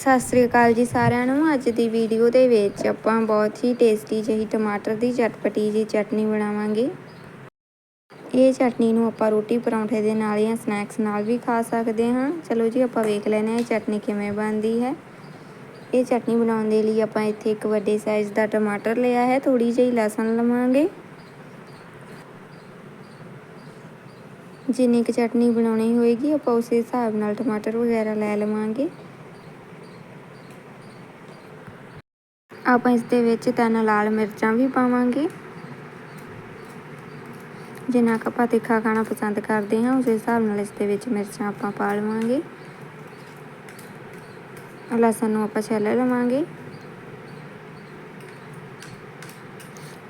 ਸਤਿ ਸ੍ਰੀ ਅਕਾਲ ਜੀ ਸਾਰਿਆਂ ਨੂੰ। ਅੱਜ ਦੀ ਵੀਡੀਓ ਦੇ ਵਿੱਚ ਆਪਾਂ ਬਹੁਤ ਹੀ ਟੇਸਟੀ ਜਿਹੀ ਟਮਾਟਰ ਦੀ ਚਟਪਟੀ ਜੀ ਚਟਨੀ ਬਣਾਵਾਂਗੇ। ਇਹ ਚਟਨੀ ਨੂੰ ਆਪਾਂ ਰੋਟੀ ਪਰੌਂਠੇ ਦੇ ਨਾਲ ਜਾਂ ਸਨੈਕਸ ਨਾਲ ਵੀ ਖਾ ਸਕਦੇ ਹਾਂ। ਚਲੋ ਜੀ, ਆਪਾਂ ਵੇਖ ਲੈਨੇ ਆ ਚਟਨੀ ਕਿਵੇਂ ਬਣਦੀ ਹੈ। ਇਹ ਚਟਨੀ ਬਣਾਉਣ ਦੇ ਲਈ ਆਪਾਂ ਇੱਥੇ ਇੱਕ ਵੱਡੇ ਸਾਈਜ਼ ਦਾ ਟਮਾਟਰ ਲਿਆ ਹੈ। ਥੋੜੀ ਜਿਹੀ ਲਸਣ ਲਵਾਂਗੇ। ਜਿੰਨੀ ਕੁ ਚਟਨੀ ਬਣਾਉਣੀ ਹੋਏਗੀ, ਆਪਾਂ ਉਸੇ ਹਿਸਾਬ ਨਾਲ ਟਮਾਟਰ ਵਗੈਰਾ ਲੈ ਲਵਾਂਗੇ। ਆਪਾਂ ਇਸ ਦੇ ਵਿੱਚ ਤਿੰਨ ਲਾਲ ਮਿਰਚਾਂ ਵੀ ਪਾਵਾਂਗੇ। ਜਿੰਨਾ ਕੁ ਆਪਾਂ ਤਿੱਖਾ ਖਾਣਾ ਪਸੰਦ ਕਰਦੇ ਹਾਂ, ਉਸ ਹਿਸਾਬ ਨਾਲ ਇਸ ਦੇ ਵਿੱਚ ਮਿਰਚਾਂ ਆਪਾਂ ਪਾ ਲਵਾਂਗੇ। ਲਸਣ ਨੂੰ ਆਪਾਂ ਛਿੱਲ ਲਵਾਂਗੇ।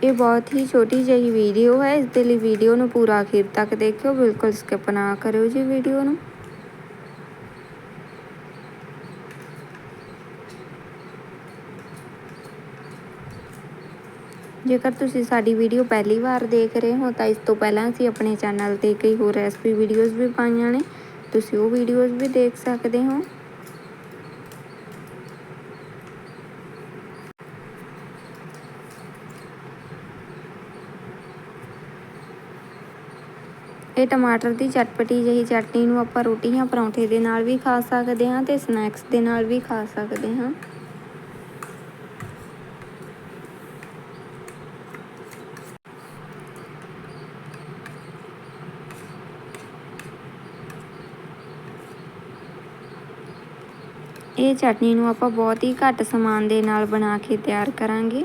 ਇਹ ਬਹੁਤ ਹੀ ਛੋਟੀ ਜਿਹੀ ਵੀਡੀਓ ਹੈ। ਇਸ ਦੇ ਲਈ ਵੀਡੀਓ ਨੂੰ ਪੂਰਾ ਅਖੀਰ ਤੱਕ ਦੇਖਿਓ। ਬਿਲਕੁਲ ਸਕਿਪ ਨਾ ਕਰਿਓ ਜੀ ਵੀਡੀਓ ਨੂੰ। ਜੇਕਰ ਤੁਸੀਂ ਸਾਡੀ ਵੀਡੀਓ ਪਹਿਲੀ ਵਾਰ ਦੇਖ ਰਹੇ ਹੋ, ਤਾਂ ਇਸ ਤੋਂ ਪਹਿਲਾਂ ਅਸੀਂ ਆਪਣੇ ਚੈਨਲ ਤੇ ਕਈ ਹੋਰ ਰੈਸਪੀ ਵੀਡੀਓਜ਼ ਵੀ ਪਾਈਆਂ ਨੇ। ਤੁਸੀਂ ਉਹ ਵੀਡੀਓਜ਼ ਵੀ ਦੇਖ ਸਕਦੇ ਹੋ। ਇਹ ਟਮਾਟਰ ਦੀ ਚਟਪਟੀ ਜਿਹੀ ਚਟਨੀ ਨੂੰ ਆਪਾਂ ਰੋਟੀ ਜਾਂ ਪਰੌਂਠੇ ਦੇ ਨਾਲ ਵੀ ਖਾ ਸਕਦੇ ਹਾਂ ਤੇ ਸਨੈਕਸ ਦੇ ਨਾਲ ਵੀ ਖਾ ਸਕਦੇ ਹਾਂ। ਇਹ ਚਟਨੀ ਨੂੰ ਆਪਾਂ ਬਹੁਤ ਹੀ ਘੱਟ ਸਮਾਨ ਦੇ ਨਾਲ ਬਣਾ ਕੇ ਤਿਆਰ ਕਰਾਂਗੇ।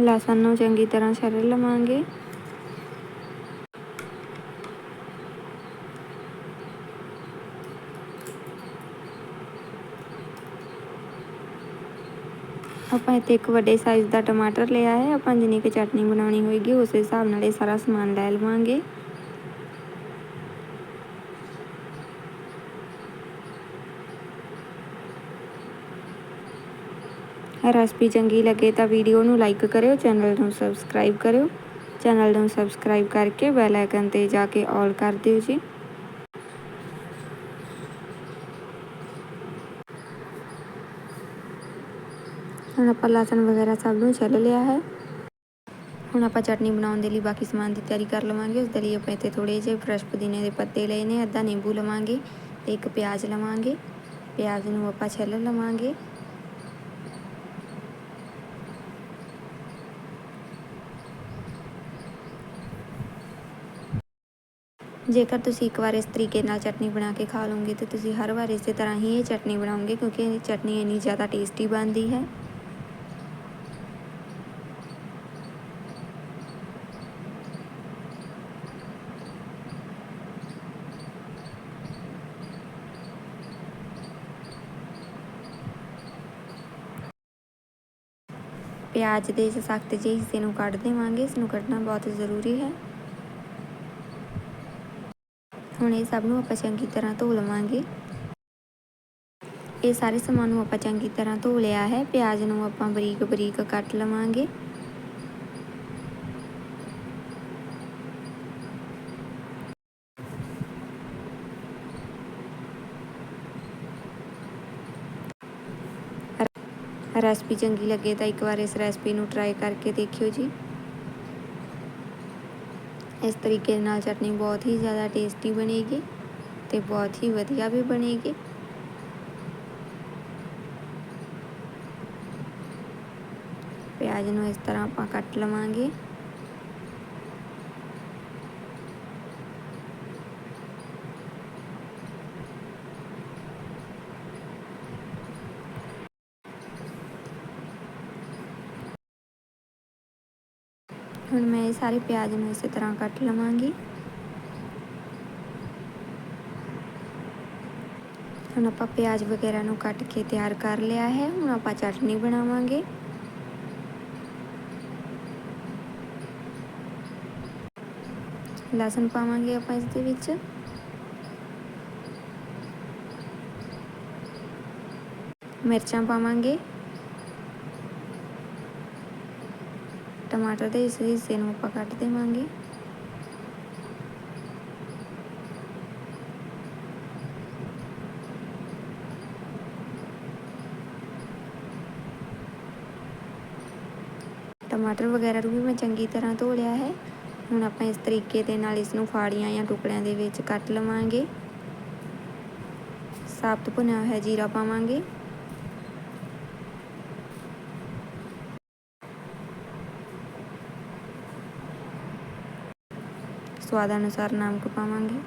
ਲਸਣ ਨੂੰ ਚੰਗੀ ਤਰ੍ਹਾਂ ਛਿੱਲ ਲਵਾਂਗੇ। ਆਪਾਂ ਇੱਥੇ ਇੱਕ ਵੱਡੇ ਸਾਈਜ਼ ਦਾ ਟਮਾਟਰ ਲਿਆ ਹੈ, ਆਪਾਂ ਜਿੰਨੀ ਕਿ ਚਟਨੀ ਬਣਾਉਣੀ ਹੋਏਗੀ, ਉਸ ਹਿਸਾਬ ਨਾਲ ਇਹ ਸਾਰਾ ਸਮਾਨ ਲੈ ਲਵਾਂਗੇ। ਰੈਸਪੀ ਚੰਗੀ ਲੱਗੇ ਤਾਂ ਵੀਡੀਓ ਨੂੰ ਲਾਈਕ ਕਰਿਓ ਚੈਨਲ ਨੂੰ ਸਬਸਕ੍ਰਾਈਬ ਕਰਿਓ। ਚੈਨਲ ਨੂੰ ਸਬਸਕ੍ਰਾਈਬ ਕਰਕੇ ਬੈਲ ਆਈਕਨ ਤੇ ਜਾ ਕੇ ਆਲ ਕਰ ਦਿਓ ਜੀ। ਹੁਣ ਆਪਾਂ ਲਸਣ ਵਗੈਰਾ ਸਭ ਨੂੰ ਛਿੱਲ ਲਿਆ ਹੈ। ਹੁਣ ਆਪਾਂ ਚਟਨੀ ਬਣਾਉਣ ਦੇ ਲਈ ਬਾਕੀ ਸਮਾਨ ਦੀ ਤਿਆਰੀ ਕਰ ਲਵਾਂਗੇ। ਉਸ ਦੇ ਲਈ ਆਪਾਂ ਇੱਥੇ ਥੋੜੇ ਜਿਹੇ ਫਰੈਸ਼ ਪੁਦੀਨੇ ਦੇ ਪੱਤੇ ਲਏ ਨੇ, ਅੱਧਾ ਨਿੰਬੂ ਲਵਾਂਗੇ ਤੇ ਇੱਕ ਪਿਆਜ਼ ਲਵਾਂਗੇ। ਪਿਆਜ਼ ਨੂੰ ਆਪਾਂ ਛਿੱਲ ਲਵਾਂਗੇ। ਜੇਕਰ ਤੁਸੀਂ ਇੱਕ ਵਾਰ ਇਸ ਤਰੀਕੇ ਨਾਲ ਚਟਨੀ ਬਣਾ ਕੇ ਖਾ ਲਓਗੇ, ਤੇ ਤੁਸੀਂ ਹਰ ਵਾਰ ਇਸੇ ਤਰ੍ਹਾਂ ਹੀ ਇਹ ਚਟਨੀ ਬਣਾਓਗੇ, ਕਿਉਂਕਿ ਇਹ ਚਟਨੀ ਇੰਨੀ ਜ਼ਿਆਦਾ ਟੇਸਟੀ ਬਣਦੀ ਹੈ। ਪਿਆਜ਼ ਦੇ ਇਸ ਸਖਤ ਜਿਹੇ ਹਿੱਸੇ ਨੂੰ ਕੱਢ ਦੇਵਾਂਗੇ। ਇਸ ਨੂੰ ਕੱਢਣਾ ਬਹੁਤ ਜ਼ਰੂਰੀ ਹੈ। ਹੁਣ ਇਹ ਸਭ ਨੂੰ ਆਪਾਂ ਚੰਗੀ ਤਰ੍ਹਾਂ ਧੋ ਲਵਾਂਗੇ। ਇਹ ਸਾਰੇ ਸਮਾਨ ਨੂੰ ਆਪਾਂ ਚੰਗੀ ਤਰ੍ਹਾਂ ਧੋ ਲਿਆ ਹੈ। ਪਿਆਜ਼ ਨੂੰ ਆਪਾਂ ਬਰੀਕ ਬਰੀਕ ਕੱਟ ਲਵਾਂਗੇ। ਰੈਸਪੀ ਚੰਗੀ ਲੱਗੇ ਤਾਂ ਇੱਕ ਵਾਰ ਇਸ ਰੈਸਪੀ ਨੂੰ ਟਰਾਈ ਕਰਕੇ ਦੇਖਿਓ ਜੀ। ਇਸ ਤਰੀਕੇ ਨਾਲ ਚਟਨੀ ਬਹੁਤ ਹੀ ਜ਼ਿਆਦਾ ਟੇਸਟੀ ਬਣੇਗੀ ਤੇ ਬਹੁਤ ਹੀ ਵਧੀਆ ਵੀ ਬਣੇਗੀ। ਪਿਆਜ਼ ਨੂੰ ਇਸ ਤਰ੍ਹਾਂ ਆਪਾਂ ਕੱਟ ਲਵਾਂਗੇ। ਹੁਣ ਮੈਂ ਇਹ ਸਾਰੇ ਪਿਆਜ਼ ਨੂੰ ਇਸੇ ਤਰ੍ਹਾਂ ਕੱਟ ਲਵਾਂਗੀ। ਹੁਣ ਆਪਾਂ ਪਿਆਜ਼ ਵਗੈਰਾ ਨੂੰ ਕੱਟ ਕੇ ਤਿਆਰ ਕਰ ਲਿਆ ਹੈ। ਹੁਣ ਆਪਾਂ ਚਟਨੀ ਬਣਾਵਾਂਗੇ। ਲਸਣ ਪਾਵਾਂਗੇ ਆਪਾਂ ਇਸ ਦੇ ਵਿੱਚ। ਮਿਰਚਾਂ ਪਾਵਾਂਗੇ। ਟਮਾਟਰ ਦੇ ਇਸ ਹਿੱਸੇ ਨੂੰ ਆਪਾਂ ਕੱਟ ਦੇਵਾਂਗੇ ਟਮਾਟਰ ਵਗੈਰਾ ਨੂੰ ਵੀ ਮੈਂ ਚੰਗੀ ਤਰ੍ਹਾਂ ਧੋ ਲਿਆ ਹੈ ਹੁਣ ਆਪਾਂ ਇਸ ਤਰੀਕੇ ਦੇ ਨਾਲ ਇਸ ਨੂੰ ਫਾੜੀਆਂ ਜਾਂ ਟੁਕੜਿਆਂ ਦੇ ਵਿੱਚ ਕੱਟ ਲਵਾਂਗੇ ਸਾਬਤ ਭੁਨਿਆ ਹੋਇਆ ਜੀਰਾ ਪਾਵਾਂਗੇ ਸਵਾਦ ਅਨੁਸਾਰ ਨਮਕ ਪਾਵਾਂਗੇ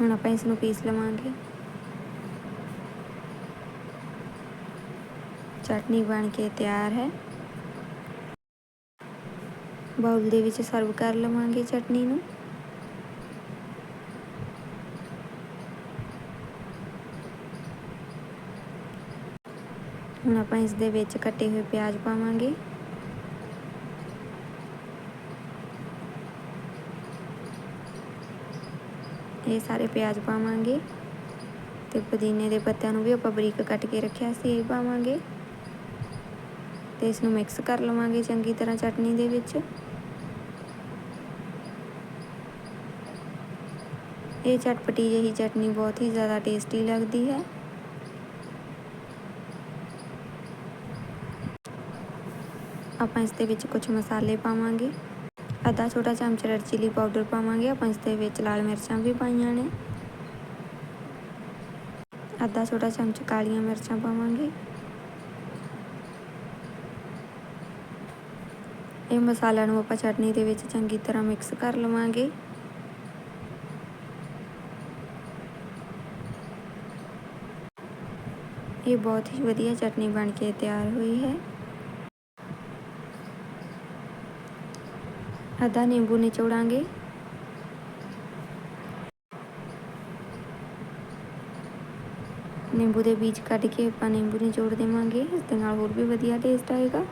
ਹੁਣ ਆਪਾਂ ਇਸ ਨੂੰ ਪੀਸ ਲਵਾਂਗੇ। ਚਟਨੀ ਬਣ ਕੇ ਤਿਆਰ ਹੈ। ਬਾਉਲ ਦੇ ਵਿੱਚ ਸਰਵ ਕਰ ਲਵਾਂਗੇ ਚਟਨੀ ਨੂੰ। ਹੁਣ ਆਪਾਂ ਇਸ ਦੇ ਵਿੱਚ ਕੱਟੇ ਹੋਏ ਪਿਆਜ਼ ਪਾਵਾਂਗੇ। ਇਹ ਸਾਰੇ ਪਿਆਜ਼ ਪਾਵਾਂਗੇ ਤੇ ਪੁਦੀਨੇ ਦੇ ਪੱਤਿਆਂ ਨੂੰ ਵੀ ਆਪਾਂ ਬਰੀਕ ਕੱਟ ਕੇ ਰੱਖਿਆ ਸੀ, ਇਹ ਪਾਵਾਂਗੇ। ਤੇ ਇਸ ਨੂੰ ਮਿਕਸ ਕਰ ਲਵਾਂਗੇ ਚੰਗੀ ਤਰ੍ਹਾਂ ਚਟਨੀ ਦੇ ਵਿੱਚ। ਇਹ ਚਟਪਟੀ ਜਿਹੀ ਚਟਨੀ ਬਹੁਤ ਹੀ ਜ਼ਿਆਦਾ ਟੇਸਟੀ ਲੱਗਦੀ ਹੈ। ਆਪਾਂ ਇਸ ਦੇ ਵਿੱਚ ਕੁਝ ਮਸਾਲੇ ਪਾਵਾਂਗੇ। ਅੱਧਾ ਛੋਟਾ ਚਮਚ ਰੈਡ ਚਿਲੀ ਪਾਊਡਰ ਪਾਵਾਂਗੇ। ਆਪਾਂ ਇਸ ਦੇ ਵਿੱਚ ਲਾਲ ਮਿਰਚਾਂ ਵੀ ਪਾਈਆਂ ਨੇ। ਅੱਧਾ ਛੋਟਾ ਚਮਚ ਕਾਲੀਆਂ ਮਿਰਚਾਂ ਪਾਵਾਂਗੇ। ਇਹ ਮਸਾਲਾ ਨੂੰ ਆਪਾਂ ਚਟਨੀ ਦੇ ਵਿੱਚ ਚੰਗੀ ਤਰ੍ਹਾਂ ਮਿਕਸ ਕਰ ਲਵਾਂਗੇ। ਇਹ ਬਹੁਤ ਹੀ ਵਧੀਆ ਚਟਨੀ ਬਣ ਕੇ ਤਿਆਰ ਹੋਈ ਹੈ। ਅੱਧਾ ਨਿੰਬੂ ਨਿਚੋੜਾਂਗੇ ਨਿੰਬੂ ਦੇ ਬੀਜ ਕੱਢ ਕੇ ਆਪਾਂ ਨਿੰਬੂ ਨਿਚੋੜ ਦੇਵਾਂਗੇ ਇਸ ਦੇ ਨਾਲ ਹੋਰ ਵੀ ਵਧੀਆ ਟੇਸਟ ਆਏਗਾ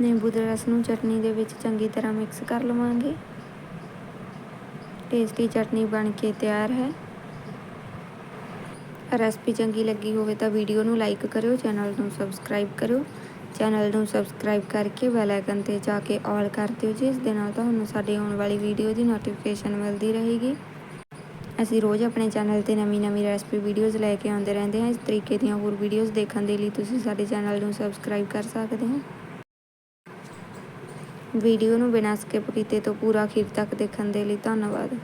ਨਿੰਬੂ ਦੇ ਰਸ ਨੂੰ ਚਟਨੀ ਦੇ ਵਿੱਚ ਚੰਗੀ ਤਰ੍ਹਾਂ ਮਿਕਸ ਕਰ ਲਵਾਂਗੇ ਟੇਸਟੀ ਚਟਨੀ ਬਣ ਕੇ ਤਿਆਰ ਹੈ ਰੈਸਪੀ ਚੰਗੀ ਲੱਗੀ ਹੋਵੇ ਤਾਂ ਵੀਡੀਓ ਨੂੰ ਲਾਈਕ ਕਰਿਓ, ਚੈਨਲ ਨੂੰ ਸਬਸਕ੍ਰਾਈਬ ਕਰਿਓ। ਚੈਨਲ ਨੂੰ ਸਬਸਕ੍ਰਾਈਬ ਕਰਕੇ ਬੈਲ ਆਈਕਨ ਤੇ ਜਾ ਕੇ ਆਲ ਕਰ ਦਿਓ ਜਿਸ ਦੇ ਨਾਲ ਤੁਹਾਨੂੰ ਸਾਡੇ ਆਉਣ ਵਾਲੀ ਵੀਡੀਓ ਦੀ ਨੋਟੀਫਿਕੇਸ਼ਨ ਮਿਲਦੀ ਰਹੇਗੀ। ਅਸੀਂ ਰੋਜ਼ ਆਪਣੇ ਚੈਨਲ ਤੇ ਨਵੀਂ ਨਵੀਂ ਰੈਸਪੀ ਵੀਡੀਓਜ਼ ਲੈ ਕੇ ਆਉਂਦੇ ਰਹਿੰਦੇ ਹਾਂ। ਇਸ ਤਰੀਕੇ ਦੀਆਂ ਹੋਰ ਵੀਡੀਓਜ਼ ਦੇਖਣ ਦੇ ਲਈ ਤੁਸੀਂ ਸਾਡੇ ਚੈਨਲ ਨੂੰ ਸਬਸਕ੍ਰਾਈਬ ਕਰ ਸਕਦੇ ਹੋ। ਵੀਡੀਓ ਨੂੰ ਬਿਨਾਂ ਸਕਿਪ ਕੀਤੇ ਤੋਂ ਪੂਰਾ ਅਖੀਰ ਤੱਕ ਦੇਖਣ ਦੇ ਲਈ ਧੰਨਵਾਦ।